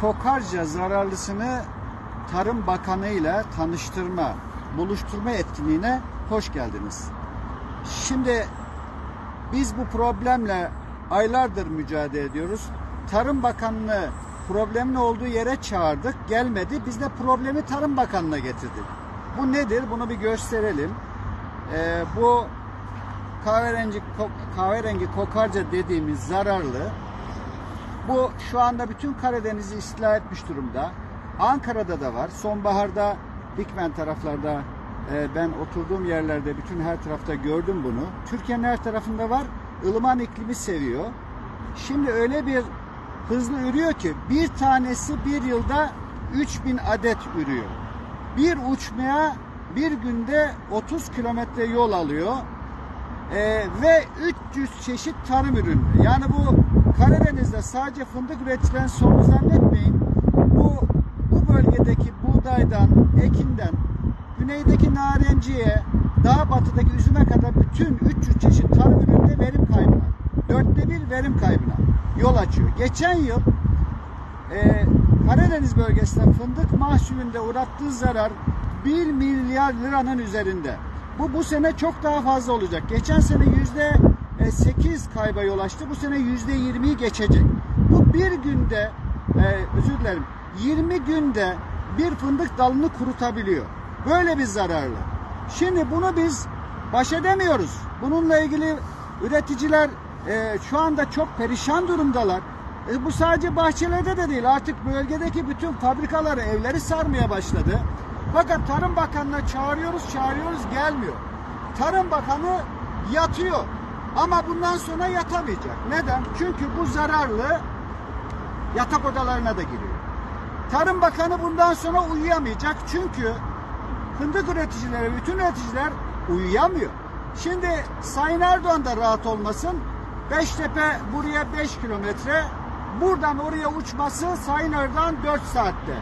kokarca zararlısını Tarım Bakanı ile tanıştırma, buluşturma etkinliğine hoş geldiniz. Şimdi biz bu problemle aylardır mücadele ediyoruz. Tarım Bakanı'nı problemin olduğu yere çağırdık. Gelmedi. Biz de problemi Tarım Bakanı'na getirdik. Bu nedir? Bunu bir gösterelim. Ee, bu kahverengi, kahverengi kokarca dediğimiz zararlı. Bu şu anda bütün Karadeniz'i istila etmiş durumda. Ankara'da da var. Sonbaharda Dikmen taraflarda e, ben oturduğum yerlerde bütün her tarafta gördüm bunu. Türkiye'nin her tarafında var. Ilıman iklimi seviyor. Şimdi öyle bir hızlı ürüyor ki bir tanesi bir yılda 3000 adet ürüyor. Bir uçmaya bir günde 30 kilometre yol alıyor. Ee, ve 300 çeşit tarım ürünü. Yani bu Karadeniz'de sadece fındık üretilen sorunu zannetmeyin. Bu, bu bölgedeki buğdaydan, ekinden, güneydeki narenciye, daha batıdaki üzüme kadar bütün 300 çeşit tarım ürününde verim kaybına, dörtte bir verim kaybına yol açıyor. Geçen yıl e, Karadeniz bölgesinde fındık mahsulünde uğrattığı zarar 1 milyar liranın üzerinde. Bu bu sene çok daha fazla olacak. Geçen sene yüzde 8 kayba yol açtı. Bu sene yüzde 20'yi geçecek. Bu bir günde e, özür dilerim 20 günde bir fındık dalını kurutabiliyor. Böyle bir zararlı. Şimdi bunu biz baş edemiyoruz. Bununla ilgili üreticiler e, şu anda çok perişan durumdalar. E, bu sadece bahçelerde de değil. Artık bölgedeki bütün fabrikaları, evleri sarmaya başladı. Fakat Tarım Bakanı'na çağırıyoruz, çağırıyoruz gelmiyor. Tarım Bakanı yatıyor. Ama bundan sonra yatamayacak. Neden? Çünkü bu zararlı yatak odalarına da giriyor. Tarım Bakanı bundan sonra uyuyamayacak. Çünkü fındık üreticileri, bütün üreticiler uyuyamıyor. Şimdi Sayın Erdoğan da rahat olmasın. Beştepe buraya 5 kilometre. Buradan oraya uçması Sayın Erdoğan 4 saatte.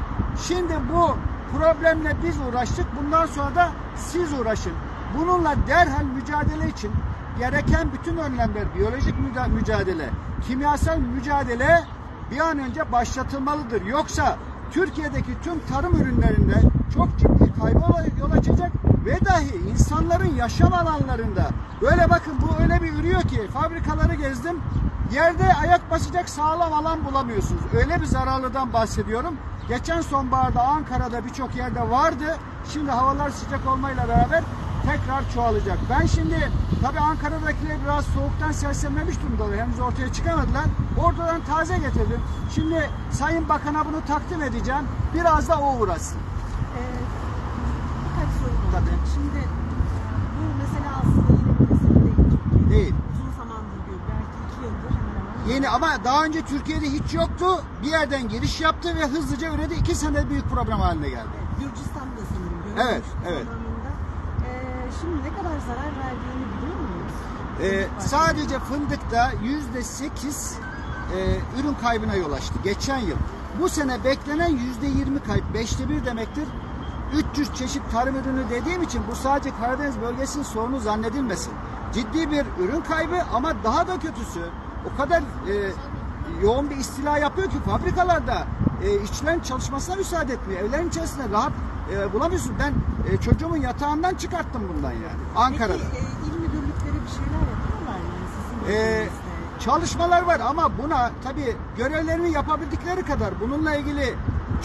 Şimdi bu problemle biz uğraştık. Bundan sonra da siz uğraşın. Bununla derhal mücadele için gereken bütün önlemler, biyolojik mücadele, kimyasal mücadele bir an önce başlatılmalıdır. Yoksa Türkiye'deki tüm tarım ürünlerinde çok ciddi kayba yol açacak ve dahi insanların yaşam alanlarında böyle bakın bu öyle bir ürüyor ki fabrikaları gezdim yerde ayak basacak sağlam alan bulamıyorsunuz. Öyle bir zararlıdan bahsediyorum. Geçen sonbaharda Ankara'da birçok yerde vardı. Şimdi havalar sıcak olmayla beraber tekrar çoğalacak. Ben şimdi tabii Ankara'dakiler biraz soğuktan sersemlemiş durumdalar. Henüz ortaya çıkamadılar. Oradan taze getirdim. Şimdi Sayın Bakan'a bunu takdim edeceğim. Biraz da o uğraşsın. Ee, birkaç sorum olacak. Tabii. Şimdi bu mesela aslında yeni bir mesele değil. Türkiye'de. Değil. Uzun zamandır diyor. Belki iki yıldır hemen hemen. Yeni ama daha önce Türkiye'de hiç yoktu. Bir yerden giriş yaptı ve hızlıca üredi. İki sene büyük problem haline geldi. Gürcistan'da sanırım Evet, evet. zamanında. Şimdi ne kadar zarar verdiğini biliyor muyuz? Ee, sadece fındıkta yüzde sekiz e, ürün kaybına yol açtı geçen yıl. Bu sene beklenen yüzde yirmi kayıp. Beşte bir demektir. 300 çeşit tarım ürünü dediğim için bu sadece Karadeniz bölgesinin sorunu zannedilmesin. Ciddi bir ürün kaybı ama daha da kötüsü o kadar e, yoğun bir istila yapıyor ki fabrikalarda e, işçilerin çalışmasına müsaade etmiyor. Evlerin içerisinde rahat e, bulamıyorsun. Ben e, çocuğumun yatağından çıkarttım bundan yani. Ankara'da. Peki e, il müdürlükleri bir şeyler yapıyorlar yani sizin bölgenizde? çalışmalar var ama buna tabii görevlerini yapabildikleri kadar bununla ilgili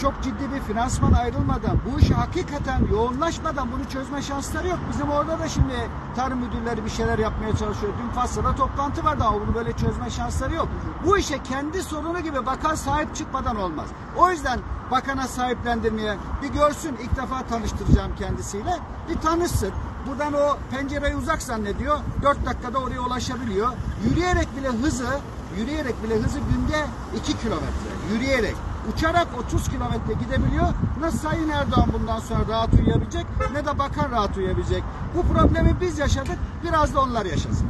çok ciddi bir finansman ayrılmadan, bu işi hakikaten yoğunlaşmadan bunu çözme şansları yok. Bizim orada da şimdi tarım müdürleri bir şeyler yapmaya çalışıyor. Dün Fas'ta toplantı vardı ama bunu böyle çözme şansları yok. Bu işe kendi sorunu gibi bakan sahip çıkmadan olmaz. O yüzden bakana sahiplendirmeye bir görsün ilk defa tanıştıracağım kendisiyle. Bir tanışsın. Buradan o pencereyi uzak zannediyor. 4 dakikada oraya ulaşabiliyor. Yürüyerek bile hızı, yürüyerek bile hızı günde 2 kilometre. Yürüyerek. Uçarak 30 kilometre gidebiliyor. Nasıl Sayın Erdoğan bundan sonra rahat uyuyabilecek ne de bakan rahat uyuyabilecek. Bu problemi biz yaşadık. Biraz da onlar yaşasın.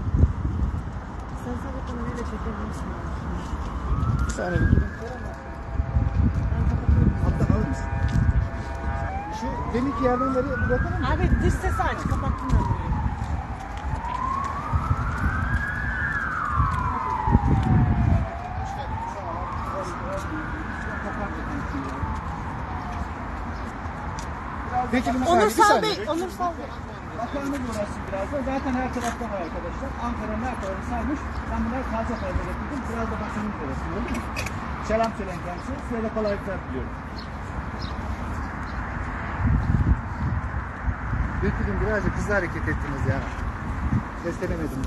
Sen sen ekonomiyi de çekebilirsin. Bir saniye. Hatta alır mısın? Şu deminki yerden nereye bırakalım mı? Abi dış sesi aç. Kapattım ben burayı. Peki bir Onursal. Bey, Onursal Bey. Bakanlık burası biraz da. Zaten her tarafta var arkadaşlar. Ankara'nın her tarafı sarmış. Ben bunları taze fayda getirdim. Biraz da basının burası. Oldu mu? Selam söyleyin kendisine. Size de kolaylıklar diliyorum. Dökülün birazcık hızlı hareket ettiniz ya. Seslenemedim.